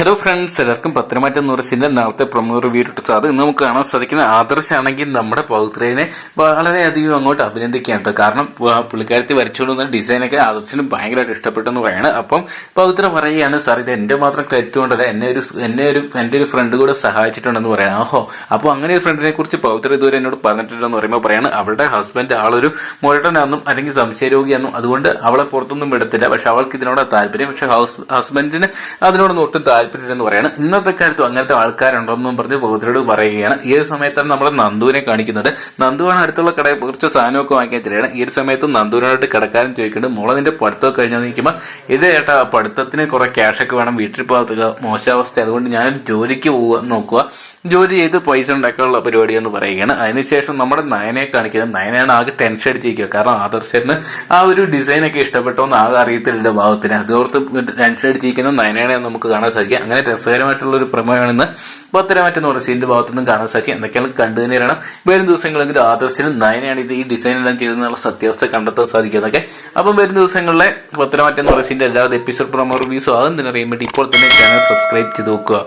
Hello friends എല്ലാവർക്കും പത്തനംതിട്ട നൂറസിന്റെ നാളത്തെ പ്രമുഖ റിവ്യൂ ഇട്ടത് അത് ഇന്ന് നമുക്ക് കാണാൻ സാധിക്കുന്ന ആദർശാണെങ്കിൽ നമ്മുടെ പൗത്രേനെ വളരെയധികം അങ്ങോട്ട് അഭിനന്ദിക്കുകയാണ് കേട്ടോ കാരണം പുള്ളിക്കാരത്തിൽ പുള്ളിക്കാരത്തി വരച്ചുകൊണ്ടുവന്ന ഡിസൈനൊക്കെ ആദർശിനും ഭയങ്കരമായിട്ട് ഇഷ്ടപ്പെട്ടെന്ന് പറയാണ്. അപ്പം പൗത്ര പറയുകയാണ് സാർ ഇത് എന്റെ മാത്രം ക്രെഡിറ്റ് കൊണ്ടല്ല എന്നെ ഒരു എന്നെ ഒരു എന്റെ ഒരു ഫ്രണ്ട് കൂടെ സഹായിച്ചിട്ടുണ്ടെന്ന് പറയാം ഓഹോ അപ്പോൾ അങ്ങനെ ഒരു ഫ്രണ്ടിനെ കുറിച്ച് പൗത്ര ഇതുവരെ എന്നോട് പറഞ്ഞിട്ടുണ്ടെന്ന് പറയുമ്പോൾ പറയാണ് അവളുടെ ഹസ്ബൻഡ് ആളൊരു മുരടനാന്നും അല്ലെങ്കിൽ സംശയരോഗിയാണെന്നും അതുകൊണ്ട് അവളെ പുറത്തൊന്നും വിടത്തില്ല. പക്ഷെ അവൾക്ക് ഇതിനോട് താല്പര്യം. പക്ഷെ ഹൗസ് ഹസ്ബൻഡിന് അതിനോടൊന്നും ഒട്ടും താല്പര്യമില്ലെന്ന് പറയാണ് ഇന്നത്തെ കാലത്തും അങ്ങനത്തെ ആൾക്കാരുണ്ടോന്നും പറഞ്ഞ് ബോധരോട് പറയുകയാണ്. ഈ ഒരു സമയത്താണ് നമ്മുടെ നന്ദുവിനെ കാണിക്കുന്നത്. നന്ദുവാണ് അടുത്തുള്ള കടയിൽ കുറച്ച് സാധനമൊക്കെ വാങ്ങിക്കാൻ ചെല്ലുകയാണ്. ഈ ഒരു സമയത്ത് നന്ദുവിനോട്ട് കിടക്കാനും ചോദിക്കുന്നുണ്ട് മോളെ നിന്റെ പഠിത്തമൊക്കെ കഴിഞ്ഞാൽ നിൽക്കുമ്പോൾ ഇത് ചേട്ടാ പഠിത്തത്തിന് കുറെ ക്യാഷൊക്കെ വേണം. വീട്ടിൽ പോകാത്ത മോശാവസ്ഥ അതുകൊണ്ട് ഞാനൊരു ജോലിക്ക് പോകുക നോക്കുക ജോലി ചെയ്ത് പൈസ ഉണ്ടാക്കാനുള്ള പരിപാടി എന്ന് പറയുകയാണ്. അതിനുശേഷം നമ്മുടെ നയനെ കാണിക്കുന്നത് നയനാണ് ആകെ ടെൻഷൻ അടിച്ചിരിക്കുക. കാരണം ആദർശന് ആ ഒരു ഡിസൈൻ ഒക്കെ ഇഷ്ടപ്പെട്ടോന്ന് ആകെ അറിയത്തില്ല ഭാവത്തിന് അതോർത്ത് ടെൻഷൻ അടിച്ചിരിക്കുന്ന നയനേനെ നമുക്ക് കാണാൻ സാധിക്കുക അങ്ങനെ രസകരമായിട്ടുള്ള ഒരു പ്രമേയമാണെന്ന് പത്തരമാറ്റെന്ന് പറഞ്ഞ സീന്റെ ഭാഗത്തു നിന്നും കാണാൻ സാധിക്കും. എന്തൊക്കെയാണ് കണ്ടു തന്നെയാണ് വരും ദിവസങ്ങളെങ്കിലും ആദർശനും നയനാണ് ഇത് ഈ ഡിസൈൻ എല്ലാം ചെയ്തെന്നുള്ള സത്യാവസ്ഥ കണ്ടെത്താൻ സാധിക്കും എന്നൊക്കെ. അപ്പം വരും ദിവസങ്ങളിലെ പത്തരമാറ്റെന്ന് പറഞ്ഞ സീന്റെ എല്ലാ എപ്പിസോഡ് പ്രൊമോ റിവ്യൂസും ആകും തന്നെ അറിയാൻ വേണ്ടി ഇപ്പോൾ തന്നെ ചാനൽ സബ്സ്ക്രൈബ് ചെയ്ത് നോക്കുക.